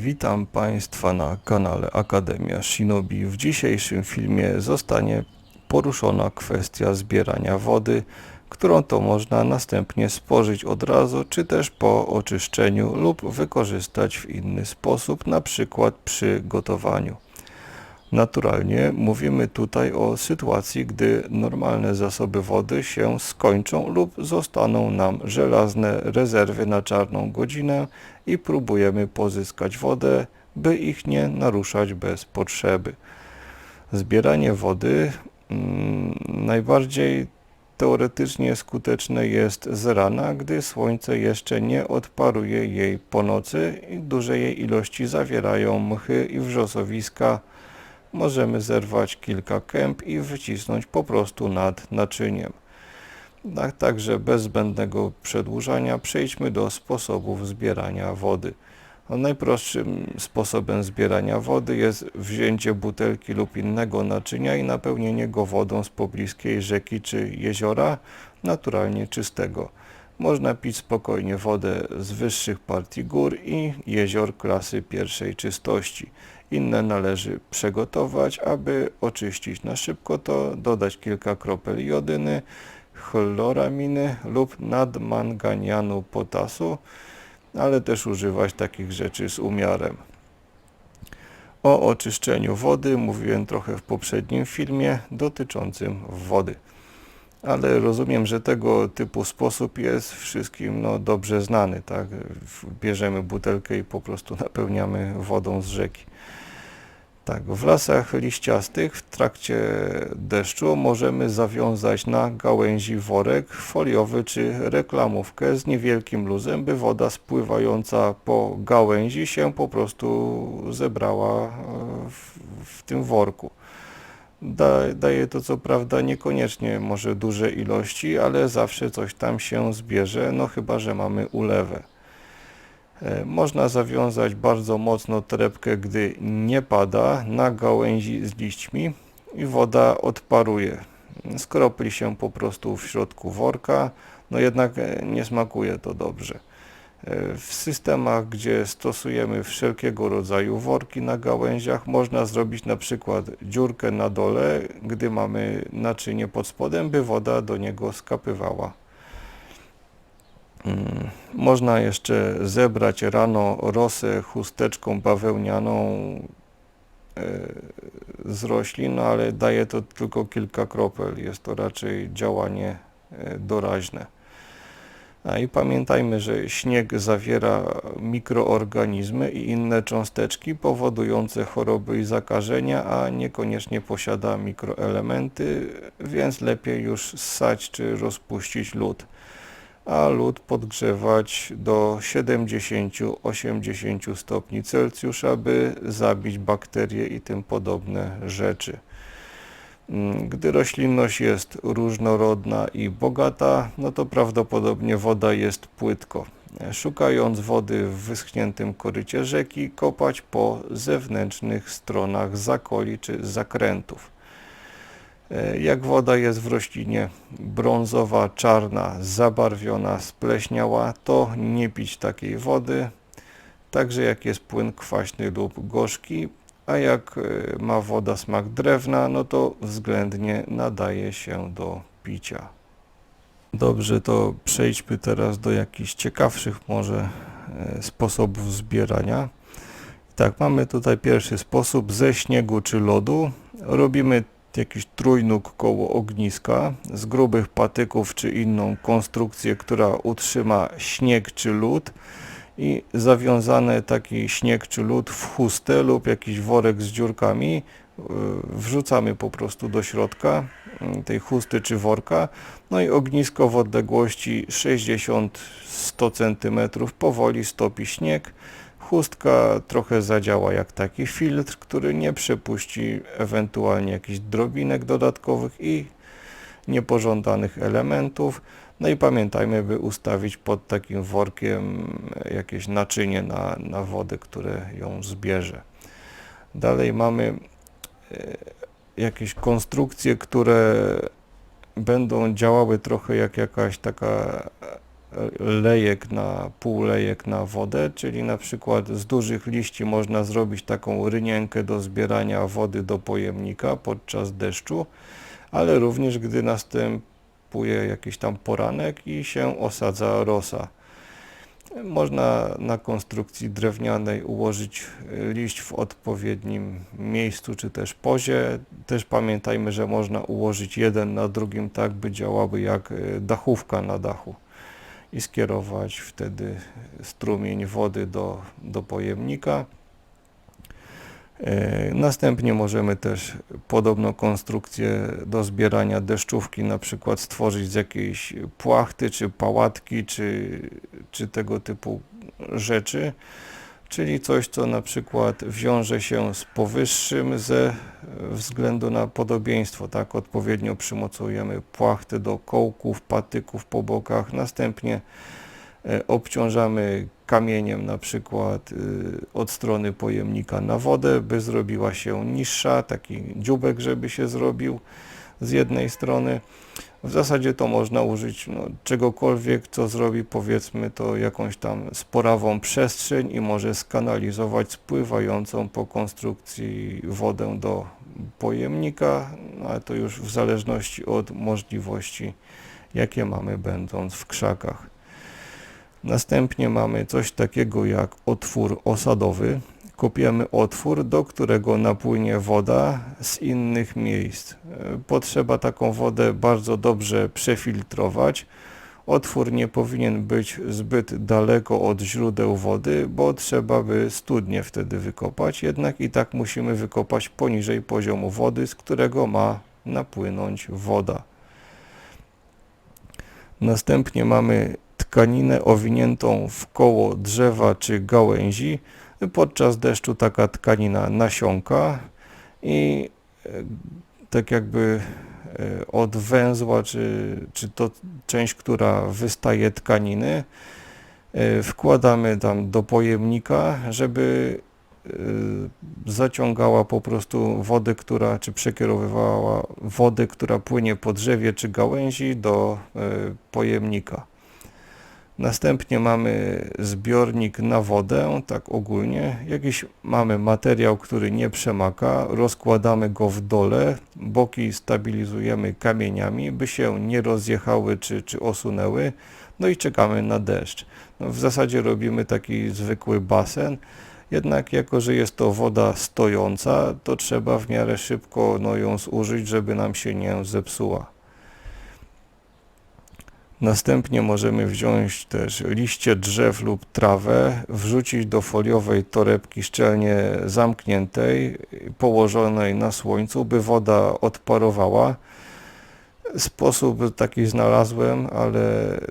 Witam Państwa na kanale Akademia Shinobi. W dzisiejszym filmie zostanie poruszona kwestia zbierania wody, którą to można następnie spożyć od razu, czy też po oczyszczeniu lub wykorzystać w inny sposób, na przykład przy gotowaniu. Naturalnie mówimy tutaj o sytuacji, gdy normalne zasoby wody się skończą lub zostaną nam żelazne rezerwy na czarną godzinę i próbujemy pozyskać wodę, by ich nie naruszać bez potrzeby. Zbieranie wody mm, najbardziej teoretycznie skuteczne jest z rana, gdy słońce jeszcze nie odparuje jej po nocy i duże jej ilości zawierają mchy i wrzosowiska, możemy zerwać kilka kęp i wycisnąć po prostu nad naczyniem. Tak, także bez zbędnego przedłużania przejdźmy do sposobów zbierania wody. No, najprostszym sposobem zbierania wody jest wzięcie butelki lub innego naczynia i napełnienie go wodą z pobliskiej rzeki czy jeziora, naturalnie czystego. Można pić spokojnie wodę z wyższych partii gór i jezior klasy pierwszej czystości. Inne należy przegotować, aby oczyścić na szybko to, dodać kilka kropel jodyny, chloraminy lub nadmanganianu potasu, ale też używać takich rzeczy z umiarem. O oczyszczeniu wody mówiłem trochę w poprzednim filmie dotyczącym wody. Ale rozumiem, że tego typu sposób jest wszystkim no, dobrze znany, tak? Bierzemy butelkę i po prostu napełniamy wodą z rzeki. Tak, w lasach liściastych w trakcie deszczu możemy zawiązać na gałęzi worek foliowy czy reklamówkę z niewielkim luzem, by woda spływająca po gałęzi się po prostu zebrała e, w, w tym worku. Da, daje to co prawda niekoniecznie może duże ilości, ale zawsze coś tam się zbierze, no chyba, że mamy ulewę. E, Można zawiązać bardzo mocno torebkę, gdy nie pada, na gałęzi z liśćmi i woda odparuje. Skropli się po prostu w środku worka, no jednak e, nie smakuje to dobrze. E, W systemach, gdzie stosujemy wszelkiego rodzaju worki na gałęziach, można zrobić na przykład dziurkę na dole, gdy mamy naczynie pod spodem, by woda do niego skapywała. Mm, Można jeszcze zebrać rano rosę chusteczką bawełnianą e, z roślin, ale daje to tylko kilka kropel. Jest to raczej działanie e, doraźne. A i pamiętajmy, że śnieg zawiera mikroorganizmy i inne cząsteczki powodujące choroby i zakażenia, a niekoniecznie posiada mikroelementy, więc lepiej już ssać czy rozpuścić lód a lód podgrzewać do 70-80 stopni Celsjusza, by zabić bakterie i tym podobne rzeczy. Mm, Gdy roślinność jest różnorodna i bogata, no to prawdopodobnie woda jest płytko. Szukając wody w wyschniętym korycie rzeki, kopać po zewnętrznych stronach zakoli czy zakrętów. E, Jak woda jest w roślinie brązowa, czarna, zabarwiona, spleśniała, to nie pić takiej wody. Także jak jest płyn kwaśny lub gorzki, a jak e, ma woda smak drewna, no to względnie nadaje się do picia. Dobrze, to przejdźmy teraz do jakichś ciekawszych może e, sposobów zbierania. Tak, mamy tutaj pierwszy sposób ze śniegu czy lodu. Robimy jakiś trójnóg koło ogniska z grubych patyków czy inną konstrukcję, która utrzyma śnieg czy lód i zawiązany taki śnieg czy lód w chustę lub jakiś worek z dziurkami yy, wrzucamy po prostu do środka yy, tej chusty czy worka. No i ognisko w odległości 60-100 cm powoli stopi śnieg chustka trochę zadziała jak taki filtr, który nie przepuści ewentualnie jakichś drobinek dodatkowych i niepożądanych elementów. No i pamiętajmy, by ustawić pod takim workiem jakieś naczynie na, na wodę, które ją zbierze. Dalej mamy e, jakieś konstrukcje, które będą działały trochę jak jakaś taka lejek na półlejek na wodę, czyli na przykład z dużych liści można zrobić taką rynienkę do zbierania wody do pojemnika podczas deszczu, ale również gdy następuje jakiś tam poranek i się osadza rosa. Można na konstrukcji drewnianej ułożyć y, liść w odpowiednim miejscu czy też pozie. Też pamiętajmy, że można ułożyć jeden na drugim tak, by działały jak y, dachówka na dachu i skierować wtedy strumień wody do, do pojemnika. E, Następnie możemy też podobną konstrukcję do zbierania deszczówki na przykład stworzyć z jakiejś płachty, czy pałatki, czy, czy tego typu rzeczy, czyli coś, co na przykład wiąże się z powyższym ze względu na podobieństwo, tak, odpowiednio przymocujemy płachty do kołków, patyków po bokach, następnie e, obciążamy kamieniem na przykład y, od strony pojemnika na wodę, by zrobiła się niższa, taki dziubek, żeby się zrobił z jednej strony. W zasadzie to można użyć no, czegokolwiek, co zrobi powiedzmy to jakąś tam sporawą przestrzeń i może skanalizować spływającą po konstrukcji wodę do pojemnika, no, ale to już w zależności od możliwości, jakie mamy będąc w krzakach. Następnie mamy coś takiego jak otwór osadowy. Kopiemy otwór, do którego napłynie woda z innych miejsc. E, Potrzeba taką wodę bardzo dobrze przefiltrować. Otwór nie powinien być zbyt daleko od źródeł wody, bo trzeba by studnie wtedy wykopać. Jednak i tak musimy wykopać poniżej poziomu wody, z którego ma napłynąć woda. Następnie mamy tkaninę owiniętą w koło drzewa czy gałęzi. Podczas deszczu taka tkanina nasiąka i e, tak jakby e, od węzła, czy, czy to część, która wystaje tkaniny, e, wkładamy tam do pojemnika, żeby zaciągała po prostu wodę, która, czy przekierowywała wodę, która płynie po drzewie czy gałęzi do pojemnika. Następnie mamy zbiornik na wodę, tak ogólnie. Jakiś mamy materiał, który nie przemaka, rozkładamy go w dole, boki stabilizujemy kamieniami, by się nie rozjechały czy, czy osunęły, no i czekamy na deszcz. No w zasadzie robimy taki zwykły basen, jednak jako, że jest to woda stojąca, to trzeba w miarę szybko no, ją zużyć, żeby nam się nie zepsuła. Następnie możemy wziąć też liście drzew lub trawę, wrzucić do foliowej torebki szczelnie zamkniętej, położonej na słońcu, by woda odparowała. Sposób taki znalazłem, ale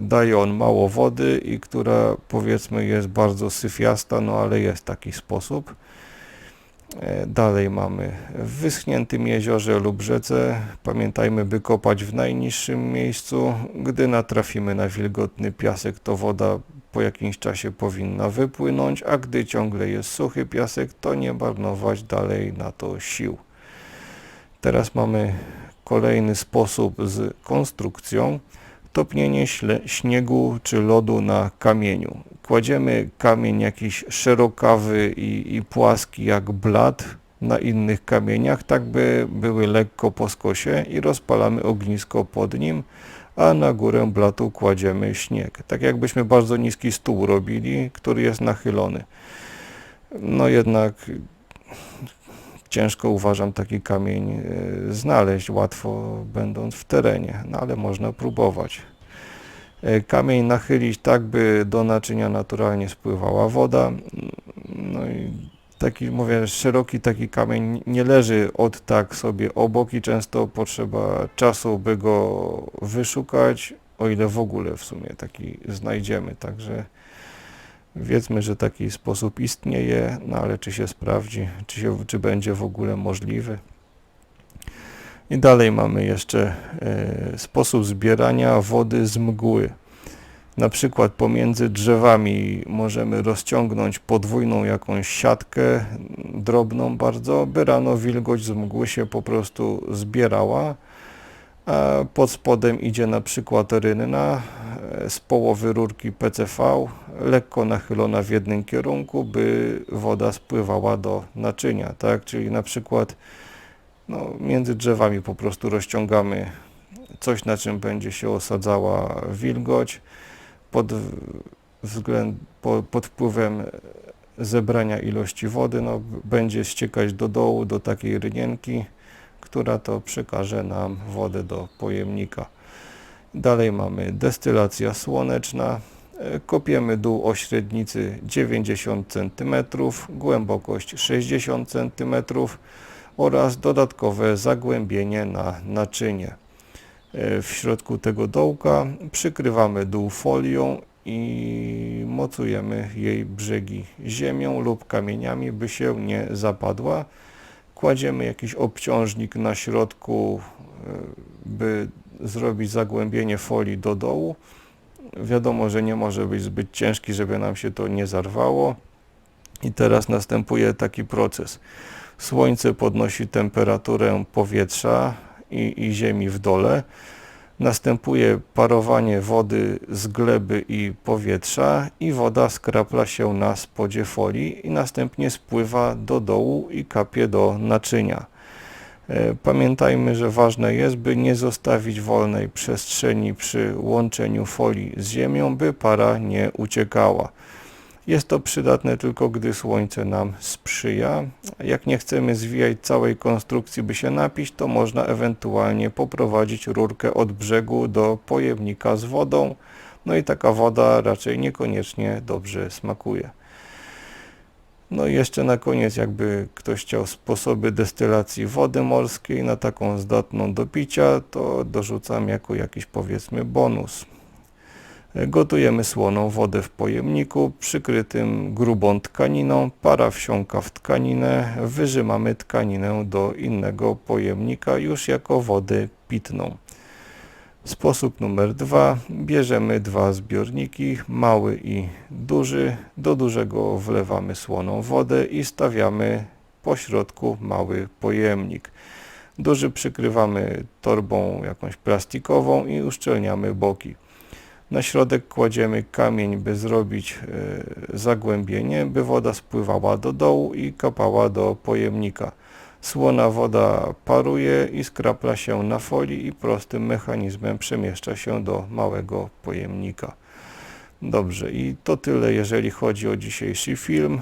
daje on mało wody i która powiedzmy jest bardzo syfiasta, no ale jest taki sposób. E, Dalej mamy w wyschniętym jeziorze lub rzece. Pamiętajmy, by kopać w najniższym miejscu. Gdy natrafimy na wilgotny piasek, to woda po jakimś czasie powinna wypłynąć, a gdy ciągle jest suchy piasek, to nie marnować dalej na to sił. Teraz mamy kolejny sposób z konstrukcją. Topnienie śniegu czy lodu na kamieniu. Kładziemy kamień jakiś szerokawy i, i płaski jak blat na innych kamieniach, tak by były lekko po skosie i rozpalamy ognisko pod nim, a na górę blatu kładziemy śnieg. Tak jakbyśmy bardzo niski stół robili, który jest nachylony. No jednak ciężko uważam taki kamień e, znaleźć, łatwo będąc w terenie, no ale można próbować. E, Kamień nachylić tak, by do naczynia naturalnie spływała woda. No i taki, mówię, szeroki taki kamień nie leży od tak sobie obok i często potrzeba czasu, by go wyszukać, o ile w ogóle w sumie taki znajdziemy. Także wiedzmy, że taki sposób istnieje, no ale czy się sprawdzi, czy, się, czy będzie w ogóle możliwy. I dalej mamy jeszcze e, sposób zbierania wody z mgły. Na przykład pomiędzy drzewami możemy rozciągnąć podwójną jakąś siatkę, drobną bardzo, by rano wilgoć z mgły się po prostu zbierała. A pod spodem idzie na przykład rynna, z połowy rurki PCV, lekko nachylona w jednym kierunku, by woda spływała do naczynia, tak? Czyli na przykład no, między drzewami po prostu rozciągamy coś, na czym będzie się osadzała wilgoć pod, względ, po, pod wpływem zebrania ilości wody no, będzie ściekać do dołu do takiej rynienki, która to przekaże nam wodę do pojemnika. Dalej mamy destylacja słoneczna. Kopiemy dół o średnicy 90 cm, głębokość 60 cm oraz dodatkowe zagłębienie na naczynie. W środku tego dołka przykrywamy dół folią i mocujemy jej brzegi ziemią lub kamieniami, by się nie zapadła. Kładziemy jakiś obciążnik na środku, e, by zrobić zagłębienie folii do dołu. Wiadomo, że nie może być zbyt ciężki, żeby nam się to nie zarwało. I teraz następuje taki proces. Słońce podnosi temperaturę powietrza i, i ziemi w dole. Następuje parowanie wody z gleby i powietrza i woda skrapla się na spodzie folii i następnie spływa do dołu i kapie do naczynia. E, Pamiętajmy, że ważne jest, by nie zostawić wolnej przestrzeni przy łączeniu folii z ziemią, by para nie uciekała. Jest to przydatne tylko gdy słońce nam sprzyja. Jak nie chcemy zwijać całej konstrukcji, by się napić, to można ewentualnie poprowadzić rurkę od brzegu do pojemnika z wodą. No i taka woda raczej niekoniecznie dobrze smakuje. No i jeszcze na koniec, jakby ktoś chciał sposoby destylacji wody morskiej na taką zdatną do picia, to dorzucam jako jakiś powiedzmy bonus. Gotujemy słoną wodę w pojemniku przykrytym grubą tkaniną. Para wsiąka w tkaninę, wyrzymamy tkaninę do innego pojemnika już jako wodę pitną. Sposób numer dwa. Bierzemy dwa zbiorniki, mały i duży. Do dużego wlewamy słoną wodę i stawiamy po środku mały pojemnik. Duży przykrywamy torbą jakąś plastikową i uszczelniamy boki. Na środek kładziemy kamień, by zrobić e, zagłębienie, by woda spływała do dołu i kapała do pojemnika. Słona woda paruje i skrapla się na folii i prostym mechanizmem przemieszcza się do małego pojemnika. Dobrze, i to tyle, jeżeli chodzi o dzisiejszy film.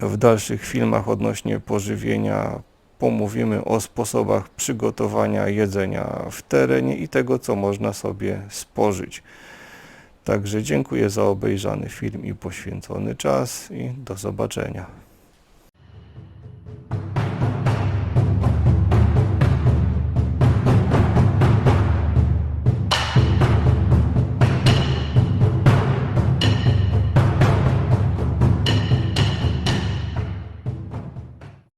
W dalszych filmach odnośnie pożywienia pomówimy o sposobach przygotowania jedzenia w terenie i tego, co można sobie spożyć. Także dziękuję za obejrzany film i poświęcony czas i do zobaczenia.